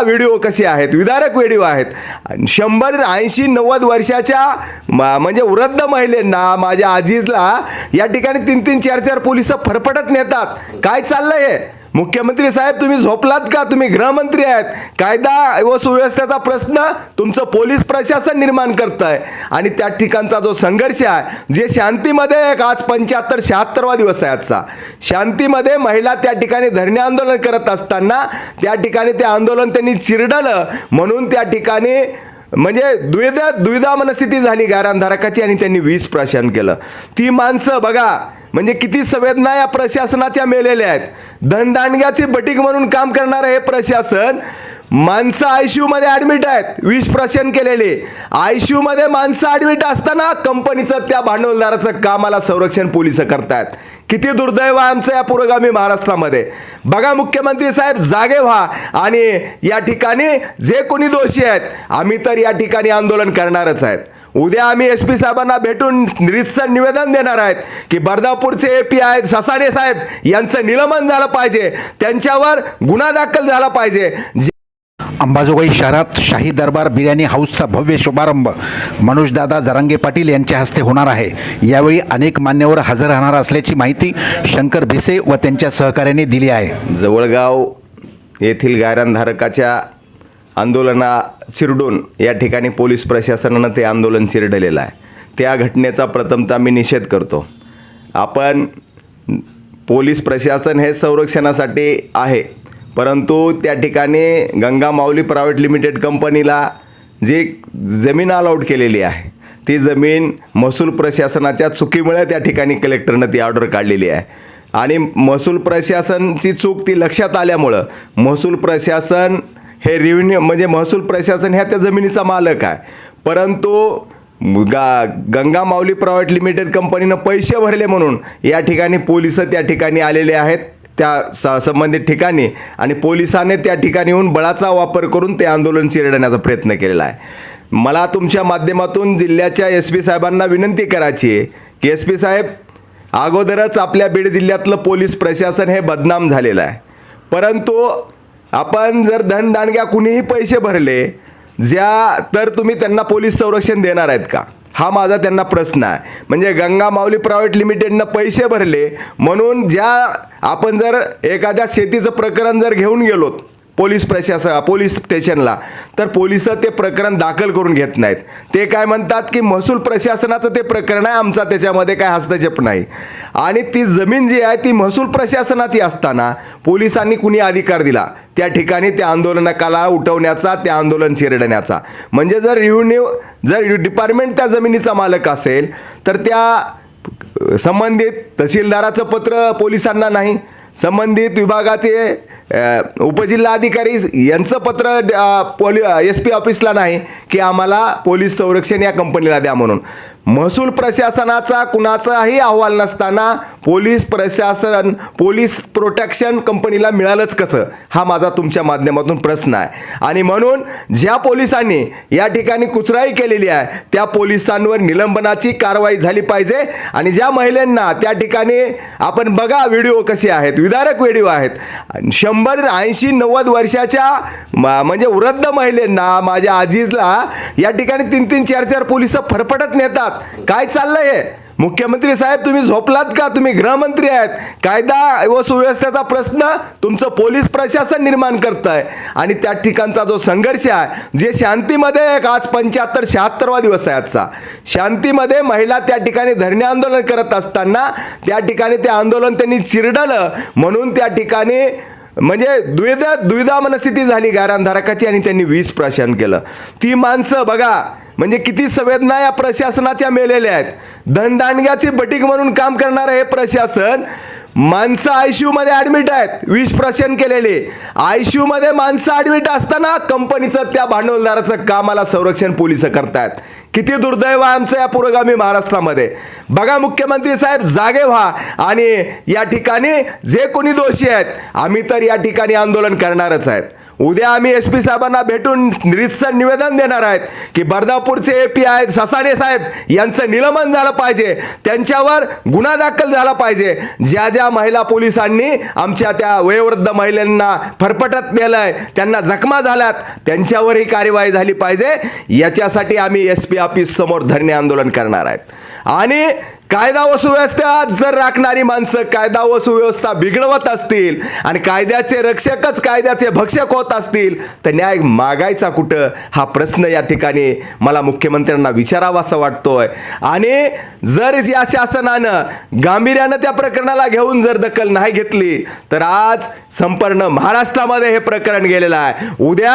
Video कसे आहेत? विदारक व्हिडिओ आहेत. शंभर ऐंशी नव्वद वर्षाच्या म्हणजे वृद्ध महिलेंना माझ्या आजीजला या ठिकाणी तीन तीन चार चार पोलीस फरफटत नेतात. काय चाललंय हे? मुख्यमंत्री साहेब तुम्ही झोपलात का? तुम्ही गृहमंत्री आहेत. कायदा व सुव्यवस्थेचा प्रश्न तुमचं पोलीस प्रशासन निर्माण करत आहे आणि त्या ठिकाणचा जो संघर्ष आहे जे शांतीमध्ये एक आज पंच्याहत्तर शहात्तरवा दिवस आहे आजचा. शांतीमध्ये महिला त्या ठिकाणी धरणे आंदोलन करत असताना त्या ठिकाणी ते आंदोलन त्यांनी चिरडलं. म्हणून त्या ठिकाणी म्हणजे द्विधा द्विधा मनस्थिती झाली गारांधारकाची आणि त्यांनी विष प्राशन केलं. ती माणसं बघा म्हणजे किती संवेदना या प्रशासनाच्या मेलेल्या आहेत. धनदांडग्याचे बटीक म्हणून काम करणारं हे प्रशासन माणसं आयसीयू मध्ये ॲडमिट आहेत. विष प्रशन केलेले. आयसीयू मध्ये माणसं ॲडमिट असताना कंपनीचं त्या भांडवलदाराचं कामाला संरक्षण पोलीस करतायत. किती दुर्दैव आमचं या पुरोगामी महाराष्ट्रामध्ये. बघा मुख्यमंत्री साहेब जागे व्हा. आणि या ठिकाणी जे कोणी दोषी आहेत आम्ही तर या ठिकाणी आंदोलन करणारच आहेत. उद्या आम्ही एस पी साहेबांना भेटून रितसर निवेदन देणार आहेत की बर्दापूरचे ए पी आहेत ससाणे साहेब यांचं निलंबन झालं पाहिजे. त्यांच्यावर गुन्हा दाखल झाला पाहिजे. अंबाजोगाई शहरात शाही दरबार बिर्याणी हाऊसचा भव्य शुभारंभ मनोजदादा जरांगे पाटील यांच्या हस्ते होणार आहे. यावेळी अनेक मान्यवर हजर राहणार असल्याची माहिती शंकर भिसे व त्यांच्या सहकार्याने दिली आहे. जवळगाव येथील गायरानधारकाच्या आंदोलना चिरडून या ठिकाणी पोलीस प्रशासनानं ते आंदोलन चिरडलेलं आहे. त्या घटनेचा प्रथमतः मी निषेध करतो. आपण पोलीस प्रशासन हे संरक्षणासाठी आहे. परंतु त्या ठिकाणी गंगा माऊली प्रायव्हेट लिमिटेड कंपनीला जी जमीन अलाउट केलेली आहे ती जमीन महसूल प्रशासनाच्या चुकीमुळे त्या ठिकाणी कलेक्टरनं ती ऑर्डर काढलेली आहे. आणि महसूल प्रशासनची चूक ती लक्षात आल्यामुळं महसूल प्रशासन हे रेव्हेन्यू म्हणजे महसूल प्रशासन ह्या त्या जमिनीचा मालक आहे. परंतु गा गंगा माऊली प्रायव्हेट लिमिटेड कंपनीनं पैसे भरले म्हणून या ठिकाणी पोलिसं त्या ठिकाणी आलेले आहेत. त्या स संबंधित ठिकाणी आणि पोलिसाने त्या ठिकाणी येऊन बळाचा वापर करून ते आंदोलन चिरडण्याचा प्रयत्न केलेला आहे. मला तुमच्या माध्यमातून जिल्ह्याच्या एस पी साहेबांना विनंती करायची आहे की एस पी साहेब अगोदरच आपल्या बीड जिल्ह्यातलं पोलीस प्रशासन हे बदनाम झालेलं आहे. परंतु आपण जर धनदांडग्या कुणीही पैसे भरले ज्या तर तुम्ही त्यांना पोलीस संरक्षण देणार आहेत का? हा माझा त्यांना प्रश्न आहे. म्हणजे गंगा माऊली प्रायव्हेट लिमिटेडनं पैसे भरले म्हणून ज्या आपण जर एखाद्या शेतीचं प्रकरण जर घेऊन गेलोत पोलीस प्रशासन पोलीस स्टेशनला तर पोलीस ते प्रकरण दाखल करून घेत नाहीत. ते काय म्हणतात की महसूल प्रशासनाचं ते प्रकरण आहे आमचा त्याच्यामध्ये काय हस्तक्षेप नाही. आणि ती जमीन जी आहे ती महसूल प्रशासनाची असताना पोलिसांनी कुणी अधिकार दिला? त्या ठिकाणी त्या आंदोलनकाला उठवण्याचा त्या आंदोलन चिरडण्याचा. म्हणजे जर रिव्हन्यू जर डिपार्टमेंट त्या जमिनीचा मालक असेल तर त्या संबंधित तहसीलदाराचं पत्र पोलिसांना नाही. संबंधित विभागाचे उपजिल्हाधिकारी यांचं पत्र पोलि एस पी ऑफिसला नाही की आम्हाला पोलीस संरक्षण या कंपनीला द्या म्हणून. महसूल प्रशासनाचा कुणाचाही अहवाल नसताना पोलीस प्रशासन पोलीस प्रोटेक्शन कंपनीला मिळालंच कसं? हा माझा तुमच्या माध्यमातून प्रश्न आहे. आणि म्हणून ज्या पोलिसांनी या ठिकाणी कुचराई केलेली आहे त्या पोलिसांवर निलंबनाची कारवाई झाली पाहिजे. आणि ज्या महिलांना त्या ठिकाणी आपण बघा व्हिडिओ कसे आहेत विदारक व्हिडिओ आहेत. शंभर शंभर ऐंशी नव्वद वर्षाच्या म- म्हणजे वृद्ध महिलेंना माझ्या आजीजला या ठिकाणी तीन तीन चार चार पोलीस फरफटत नेतात. काय चाललंय हे? मुख्यमंत्री साहेब तुम्ही झोपलात का? तुम्ही गृहमंत्री आहेत. कायदा व सुव्यवस्थेचा प्रश्न तुमचं पोलीस प्रशासन निर्माण करत आहे आणि त्या ठिकाणचा जो संघर्ष आहे जे शांतीमध्ये एक आज पंच्याहत्तर शहात्तरवा दिवस आहे आजचा. शांतीमध्ये महिला त्या ठिकाणी धरणे आंदोलन करत असताना त्या ठिकाणी ते आंदोलन त्यांनी चिरडलं. म्हणून त्या ठिकाणी म्हणजे द्विधा द्विधा मनस्थिती झाली गारांधारकाची आणि त्यांनी वीज प्राशन केलं. ती माणसं बघा म्हणजे किती संवेदना या प्रशासनाच्या मेलेल्या आहेत. धनदांडग्याची बटीक म्हणून काम करणारं हे प्रशासन माणसं आयसीयू मध्ये ॲडमिट आहेत. विष प्रशन केलेले. आयसीयू मध्ये माणसं ॲडमिट असताना कंपनीचं त्या भांडवलदाराचं कामाला संरक्षण पोलीस करतायत. किती दुर्दैव आमचं या पुरोगामी महाराष्ट्रामध्ये. बघा मुख्यमंत्री साहेब जागे व्हा. आणि या ठिकाणी जे कोणी दोषी आहेत आम्ही तर या ठिकाणी आंदोलन करणारच आहेत. उद्या आम्ही एस पी साहेबांना भेटून रितसर निवेदन देणार आहेत की बर्दापूरचे ए पी आहेत ससाणे साहेब यांचं निलंबन झालं पाहिजे. त्यांच्यावर गुन्हा दाखल झाला पाहिजे. ज्या ज्या महिला पोलिसांनी आमच्या त्या वयोवृद्ध महिलांना फरफटत नेलंय त्यांना जखमा झाल्यात त्यांच्यावरही कार्यवाही झाली पाहिजे. याच्यासाठी आम्ही एस पी ऑफिस समोर धरणे आंदोलन करणार आहेत. आणि कायदा व सुव्यवस्था जर राखणारी माणसं कायदा व सुव्यवस्था बिघडवत असतील आणि कायद्याचे रक्षकच कायद्याचे भक्षक होत असतील तर न्याय मागायचा कुठं? हा प्रश्न या ठिकाणी मला मुख्यमंत्र्यांना विचारावासा वाटतोय. आणि जर या शासनानं गांभीर्यानं त्या प्रकरणाला घेऊन जर दखल नाही घेतली तर आज संपूर्ण महाराष्ट्रामध्ये हे प्रकरण गेलेलं आहे. उद्या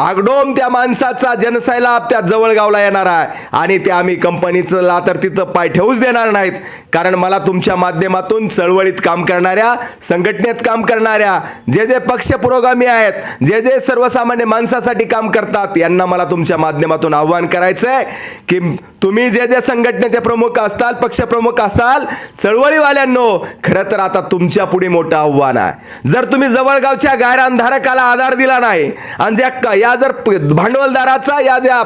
आगडोम त्या माणसाचा जनसैलाब त्या जवळगावला येणार आहे. आणि ते आम्ही कंपनीचं तर तिथं पाय ठेवूच देणार नाहीत. कारण मला तुमच्या माध्यमातून चळवळीत काम करणाऱ्या संघटनेत काम करणाऱ्या जे जे पक्ष पुरोगामी आहेत जे जे सर्वसामान्य माणसासाठी काम करतात यांना मला तुमच्या माध्यमातून आव्हान करायचं आहे की तुम्ही जे जे संघटनेचे प्रमुख असताल पक्षप्रमुख असाल चळवळीवाल्यांनो खरं तर आता तुमच्यापुढे मोठं आव्हान आहे. जर तुम्ही जवळगावच्या गायरानधारकाला आधार दिला नाही आणि ज्या या जर भांडवलदाराचा या ज्या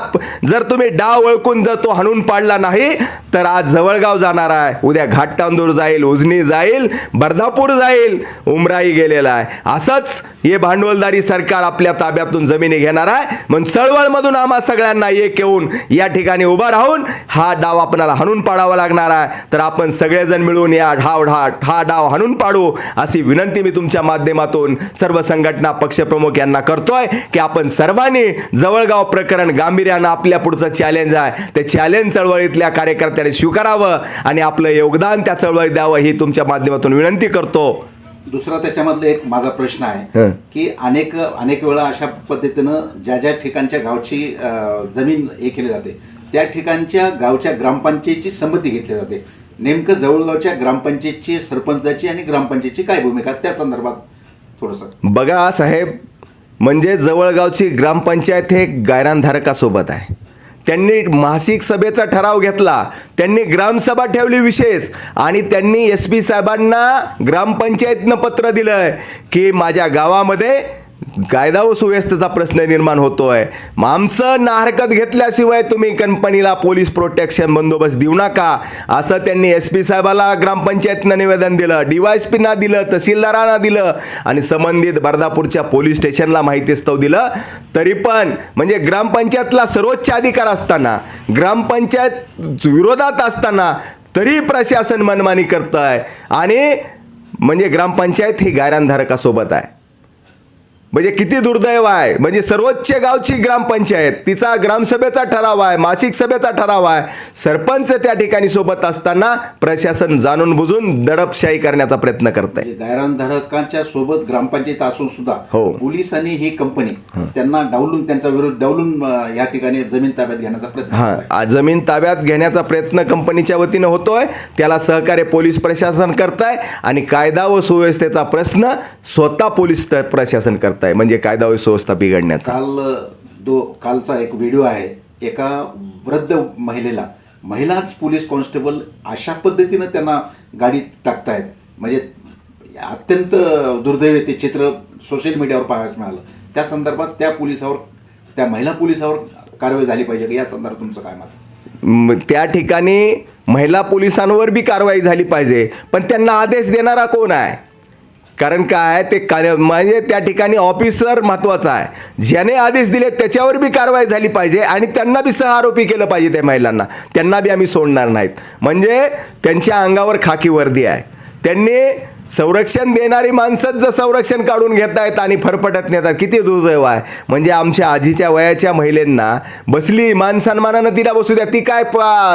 जर तुम्ही डाव ओळखून जर तो हाणून पाडला नाही तर आज जवळगाव जाणार आहे. उद्या घाटतांदूर जाईल उजनी जाईल बर्धापूर जाईल उमराई गेलेला आहे. असंच हे भांडवलदारी सरकार आपल्या ताब्यातून जमिनी घेणार आहे. म्हणून चळवळमधून आम्हा सगळ्यांना एक येऊन या ठिकाणी उभा राहून हा डाव आपणाला हाणून पाडावा लागणार आहे. तर आपण सगळेजण मिळून या ढाव ढा हा डाव हाणून पाडू अशी विनंती मी तुमच्या माध्यमातून सर्व संघटना पक्षप्रमुख यांना करतोय की आपण सर्वांनी जवळगाव प्रकरण गांभीर्यानं आपल्या पुढचं चॅलेंज आहे. ते चॅलेंज चळवळीतल्या कार्यकर्त्यांनी स्वीकारावं आणि आपलं योगदान त्या चळवळीत द्यावं ही तुमच्या माध्यमातून विनंती करतो. दुसरा त्याच्यामधला एक माझा प्रश्न आहे. की अनेक अनेक वेळा अशा पद्धतीनं ज्या ज्या ठिकाणच्या गावची जमीन हे केली जाते त्या ठिकाणच्या गावच्या ग्रामपंचायतची संमती घेतली जाते. नेमकं जवळगावच्या ग्रामपंचायतची सरपंचाची आणि ग्रामपंचायतची काय भूमिका त्या संदर्भात थोडंसं. बघा साहेब म्हणजे जवळगावची ग्रामपंचायत हे गायरानधारकासोबत आहे. त्यांनी मासिक सभेचा ठराव घेतला. त्यांनी ग्रामसभा ठेवली विशेष. आणि त्यांनी एस पी साहेबांना ग्रामपंचायतनं पत्र दिलं की माझ्या गावामध्ये कायदा व सुव्यवस्थेचा प्रश्न निर्माण होतोय. आहे आमचं नाहरकत घेतल्याशिवाय तुम्ही कंपनीला पोलीस प्रोटेक्शन बंदोबस्त देऊ नका असं त्यांनी एस पी साहेबाला ग्रामपंचायतनं निवेदन दिलं. डीवायसपीना दिलं तहसीलदारांना दिलं आणि संबंधित बर्दापूरच्या पोलीस स्टेशनला माहितीस्तव दिलं. तरी पण म्हणजे ग्रामपंचायतला सर्वोच्च अधिकार असताना ग्रामपंचायत विरोधात असताना तरी प्रशासन मनमानी करत आहे आणि म्हणजे ग्रामपंचायत ही गायरानधारकासोबत आहे. म्हणजे किती दुर्दैव आहे. म्हणजे सर्वोच्च गावची ग्रामपंचायत तिचा ग्रामसभेचा ठराव आहे मासिक सभेचा ठराव आहे. सरपंच त्या ठिकाणी सोबत असताना प्रशासन जाणून बुजून दडपशाही करण्याचा प्रयत्न करत आहे म्हणजे गायरानधारकांच्या सोबत ग्रामपंचायत असून सुद्धा हो. पोलिसांनी ही कंपनी त्यांना डावलून त्यांचा विरोध डावलून या ठिकाणी जमीन ताब्यात घेण्याचा प्रयत्न हा. जमीन ताब्यात घेण्याचा प्रयत्न कंपनीच्या वतीनं होतोय. त्याला सहकार्य पोलीस प्रशासन करताय आणि कायदा व सुव्यवस्थेचा प्रश्न स्वतः पोलीस प्रशासन करताय? म्हणजे कायदा सुव्यवस्था बिघडण्याचा? काल दो कालचा एक व्हिडिओ आहे. एका वृद्ध महिलेला. महिलाच पोलीस कॉन्स्टेबल अशा पद्धतीनं त्यांना गाडीत टाकतायत. म्हणजे अत्यंत दुर्दैवी ते चित्र सोशल मीडियावर पाहायला मिळालं. त्या संदर्भात त्या पोलिसावर त्या महिला पोलिसावर कारवाई झाली पाहिजे या संदर्भात तुमचं काय मत त्या ठिकाणी महिला पोलिसांवर बी कारवाई झाली पाहिजे. पण त्यांना आदेश देणारा कोण आहे? कारण काय ते का म्हणजे त्या ठिकाणी ऑफिसर महत्त्वाचा आहे. ज्याने आदेश दिले त्याच्यावर बी कारवाई झाली पाहिजे आणि त्यांना बी सह आरोपी केलं पाहिजे त्या महिलांना. त्यांना बी आम्ही सोडणार नाहीत. म्हणजे त्यांच्या अंगावर खाकी वर्दी आहे. त्यांनी संरक्षण देणारी माणसंच जर संरक्षण काढून घेत आहेत आणि फरफटत नेतात किती दुर्दैव आहे. म्हणजे आमच्या आजीच्या वयाच्या महिलांना बसली मानसन्मानानं तिला बसू द्या. ती काय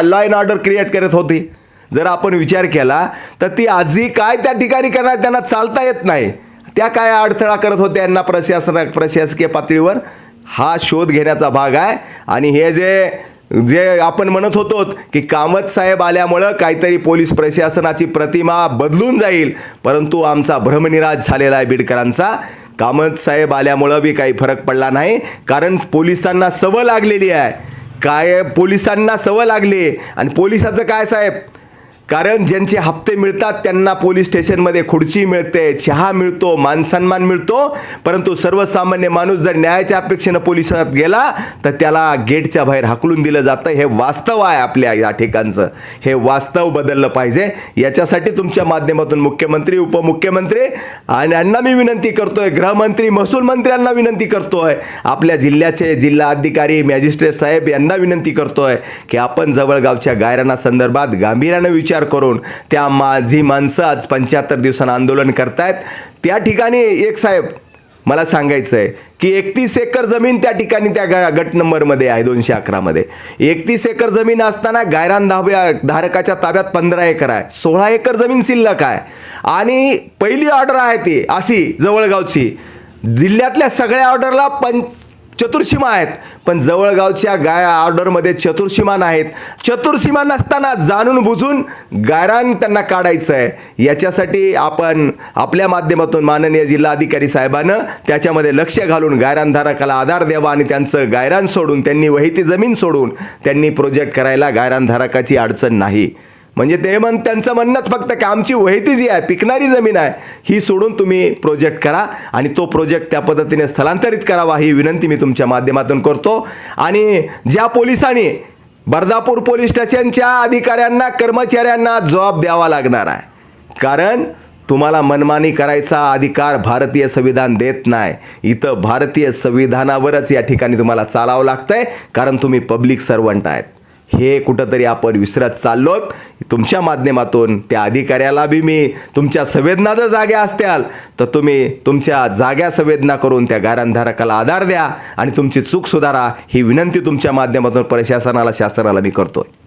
लॉ अँड ऑर्डर क्रिएट करत होती? जर आपण विचार केला तर ती आजी काय त्या ठिकाणी करणार त्यांना चालता येत नाही. त्या काय अडथळा करत होत्या यांना प्रशासना प्रशासकीय पातळीवर? हा शोध घेण्याचा भाग आहे. आणि हे जे जे आपण म्हणत होतो की कामत साहेब आल्यामुळं काहीतरी पोलीस प्रशासनाची प्रतिमा बदलून जाईल परंतु आमचा भ्रमनिराज झालेला आहे बीडकरांचा. कामत साहेब आल्यामुळं बी काही फरक पडला नाही कारण पोलिसांना सवय लागलेली आहे. काय पोलिसांना सवय लागली. आणि पोलिसाचं काय साहेब? कारण ज्यांचे हप्ते मिळतात त्यांना पोलीस स्टेशनमध्ये खुर्ची मिळते चहा मिळतो मानसन्मान मिळतो. परंतु सर्वसामान्य माणूस जर न्यायाच्या अपेक्षेनं पोलिसात गेला तर त्याला गेटच्या बाहेर हाकलून दिलं जातं. हे वास्तव आहे आपल्या या ठिकाणचं. हे वास्तव बदललं पाहिजे. याच्यासाठी तुमच्या माध्यमातून मुख्यमंत्री उपमुख्यमंत्री आणि यांना मी विनंती करतोय गृहमंत्री महसूल मंत्र्यांना विनंती करतोय आपल्या जिल्ह्याचे जिल्हा अधिकारी मॅजिस्ट्रेट साहेब यांना विनंती करतोय की आपण जवळगावच्या गायराना संदर्भात गांभीर्यानं विचार करून त्या माझी माणसं आज पंच्याहत्तर दिवसांना आंदोलन करतायत. त्या ठिकाणी एक साहेब मला सांगायचं आहे की एकतीस एकर जमीन त्या ठिकाणी त्या गट नंबरमध्ये आहे दोनशे अकरामध्ये एकतीस एकर जमीन असताना गायरान धाब्या धारकाच्या ताब्यात पंधरा एकर आहे. सोळा एकर जमीन शिल्लक आहे. आणि पहिली ऑर्डर आहे ती अशी जवळगावची. जिल्ह्यातल्या सगळ्या ऑर्डरला पंच चतुर्सीमा आहेत. पण जवळगावच्या गाय ऑर्डरमध्ये चतुर्सीमा नाहीत. चतुर्सीमा नसताना जाणून बुजून गायरान त्यांना काढायचं आहे याच्यासाठी आपण आपल्या माध्यमातून माननीय जिल्हाधिकारी साहेबानं त्याच्यामध्ये लक्ष घालून गायरानधारकाला आधार द्यावा आणि त्यांचं गायरान सोडून त्यांनी वहिती जमीन सोडून त्यांनी प्रोजेक्ट करायला गायरानधारकाची अडचण नाही. म्हणजे ते म्हण त्यांचं म्हणणंच फक्त की आमची वहिती जी आहे पिकणारी जमीन आहे ही सोडून तुम्ही प्रोजेक्ट करा आणि तो प्रोजेक्ट त्या पद्धतीने स्थलांतरित करावा ही विनंती मी तुमच्या माध्यमातून करतो. आणि ज्या पोलिसांनी बर्दापूर पोलीस स्टेशनच्या अधिकाऱ्यांना कर्मचाऱ्यांना जबाब द्यावा लागणार आहे. कारण तुम्हाला मनमानी करायचा अधिकार भारतीय संविधान देत नाही. इथं भारतीय संविधानावरच या ठिकाणी तुम्हाला चालावं लागतंय कारण तुम्ही पब्लिक सर्वंट आहेत. हे कुठंतरी आपण विसरत चाललो तुमच्या माध्यमातून त्या अधिकाऱ्याला बी मी तुमच्या संवेदना जर जाग्या असत्याल तर तुम्ही तुमच्या जाग्या संवेदना करून त्या गारांधारकाला आधार द्या आणि तुमची चूक सुधारा ही विनंती तुमच्या माध्यमातून प्रशासनाला शासनाला मी करतोय.